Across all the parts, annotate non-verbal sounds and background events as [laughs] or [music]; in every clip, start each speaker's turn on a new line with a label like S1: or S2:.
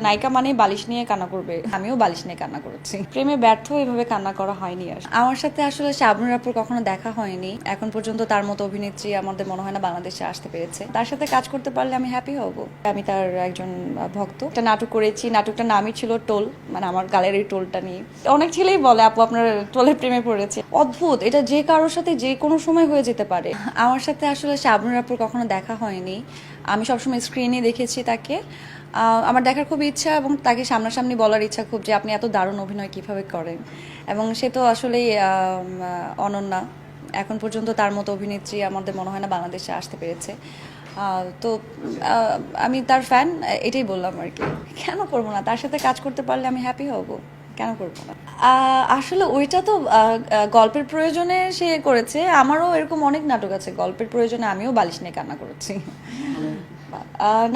S1: নায়িকা মানেই বালিশ নিয়ে কান্না করবে। আমিও বালিশ নিয়ে কান্না করেছি। প্রেমে ব্যর্থ এভাবে কান্না করা হয়নি আর। আমার সাথে আসলে শাবনুর আপুর কখনো দেখা হয়নি। এখন পর্যন্ত তার মতো অভিনেত্রী আমাদের মনে হয় না বাংলাদেশে আসতে পেরেছে। তার সাথে কাজ করতে পারলে আমি হ্যাপি হব। আমি তার একজন ভক্ত। একটা নাটক করেছি। নাটকটার নামই ছিল টোল মানে আমার গালের এই টোলটা নিয়ে। অনেক ছেলেই বলে, আপু, আপনার টোলের প্রেমে পড়েছে। অদ্ভুত! এটা যে কারোর সাথে যে কোনো সময় হয়ে যেতে পারে। আমার সাথে আসলে শাবনুর আপুর কখনো দেখা হয়নি। আমি সবসময় স্ক্রিনে দেখেছি তাকে। আমার দেখার খুব ইচ্ছা এবং তাকে সামনাসামনি বলার ইচ্ছা খুব যে আপনি এত দারুণ অভিনয় কীভাবে করেন। এবং সে তো আসলেই অনন্যা। এখন পর্যন্ত তার মতো অভিনেত্রী আমাদের মনে হয় না বাংলাদেশে আসতে পেরেছে। তো আমি তার ফ্যান এটাই বললাম আর কি। কেন করব না? তার সাথে কাজ করতে পারলে আমি হ্যাপি হব। কেন করব না? আসলে ওইটা তো গল্পের প্রয়োজনে সে করেছে। আমারও এরকম অনেক নাটক আছে। গল্পের প্রয়োজনে আমিও বালিশ নিয়ে কান্না করেছি।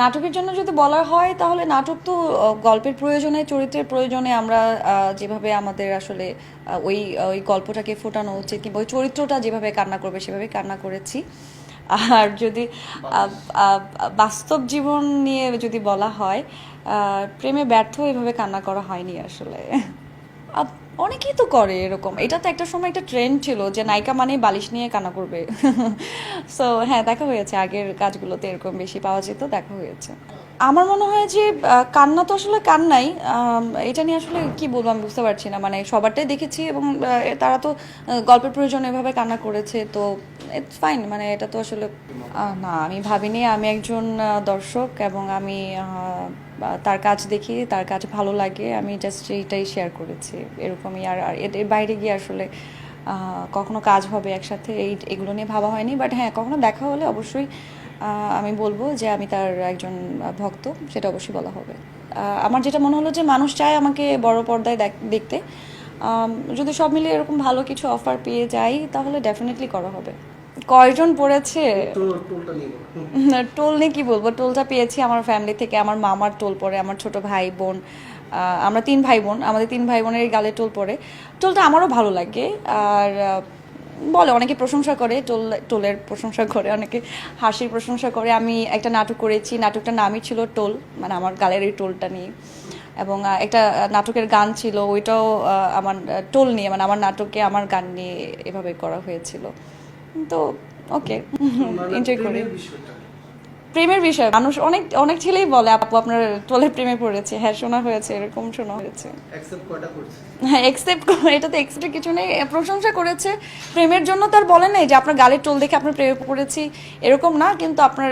S1: নাটকের জন্য যদি বলা হয়, তাহলে নাটক তো গল্পের প্রয়োজনে, চরিত্রের প্রয়োজনে আমরা যেভাবে আমাদের আসলে ওই ওই গল্পটাকে ফোটানো উচিত কিংবা ওই চরিত্রটা যেভাবে কান্না করবে সেভাবে কান্না করেছি। আর যদি বাস্তব জীবন নিয়ে যদি বলা হয় প্রেমে ব্যর্থ এভাবে কান্না করা হয়নি আসলে। অনেকেই তো করে এরকম। এটা তো একটা সময় একটা ট্রেন্ড ছিল যে নায়িকা মানে বালিশ নিয়ে কানা করবে। [laughs] সো হ্যাঁ দেখা হয়েছে। আগের কাজগুলোতে এরকম বেশি পাওয়া যেত, দেখা হয়েছে। আমার মনে হয় যে কান্না তো আসলে কান্নাই। এটা নিয়ে আসলে কি বলব আমি বুঝতে পারছি না। মানে সবারটাই দেখেছি এবং তারা তো গল্পের প্রয়োজন এভাবে কান্না করেছে। তো ইটস ফাইন মানে এটা তো আসলে না, আমি ভাবিনি। আমি একজন দর্শক এবং আমি তার কাজ দেখি, তার কাজ ভালো লাগে। আমি জাস্ট এইটাই শেয়ার করেছি। এরকমই আর এর বাইরে গিয়ে আসলে কখনো কাজ হবে একসাথে, এই, এগুলো নিয়ে ভাবা হয়নি। বাট হ্যাঁ কখনো দেখা হলে অবশ্যই আমি বলব যে আমি তার একজন ভক্ত, সেটা অবশ্যই বলা হবে। আমার যেটা মনে হলো যে মানুষ চায় আমাকে বড় পর্দায় দেখ- দেখতে। যদি সব মিলিয়ে এরকম ভালো কিছু অফার পেয়ে যাই, তাহলে ডেফিনেটলি করা হবে। কয়জন পড়েছে?
S2: টোল- নিয়ে
S1: কি বলব? টোলটা পেয়েছি আমার ফ্যামিলি থেকে। আমার মামার টোল পড়ে আমার ছোট ভাই বোন আমরা তিন ভাই বোন আমাদের তিন ভাই বোনের গালে টোল পড়ে। টোলটা আমারও ভালো লাগে। আর বলে অনেকে প্রশংসা করে টোল টোলের প্রশংসা করে অনেকে হাসির প্রশংসা করে। আমি একটা নাটক করেছি নাটকটার নামই ছিল টোল মানে আমার গালের এই টোলটা নিয়ে। এবং একটা নাটকের গান ছিল ওইটাও আমার টোল নিয়ে মানে আমার নাটকে আমার গান নিয়ে এভাবে করা হয়েছিল। তো ওকে এনজয় [laughs] করি।
S2: প্রেমের
S1: বিষয় মানুষ অনেক অনেক ছেলেই বলে আপু আপনার টোলের প্রেমে পড়েছে। হ্যাঁ শোনা হয়েছে এরকম শোনা হয়েছে? হ্যাঁ এক্সেপ্ট এটা তো এক্সেপ্টের কিছু নেই প্রশংসা করেছে। প্রেমের জন্য তার বলে নাই যে আপনার গালের টোল দেখে আপনার প্রেমে পড়েছি। এরকম না কিন্তু আপনার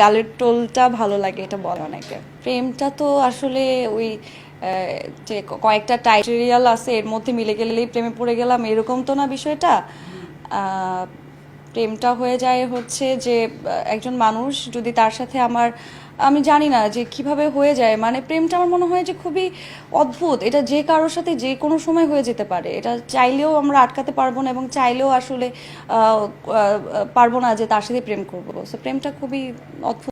S1: গালের টোলটা ভালো লাগে এটা বলে অনেকে। প্রেমটা তো আসলে ওই যে কয়েকটা টাইটেরিয়াল আছে এর মধ্যে মিলে গেলেই প্রেমে পড়ে গেলাম এরকম তো না বিষয়টা। প্রেমটা হয়ে যায় হচ্ছে যে একজন মানুষ যদি তার সাথে আমার, আমি জানি না যে কীভাবে হয়ে যায় মানে প্রেমটা আমার মনে হয় যে খুবই অদ্ভুত। এটা যে কারোর সাথে যে কোনো সময় হয়ে যেতে পারে। এটা চাইলেও আমরা আটকাতে পারব না এবং চাইলেও আসলে পারব না যে তার সাথে প্রেম করব। সো প্রেমটা খুবই অদ্ভুত।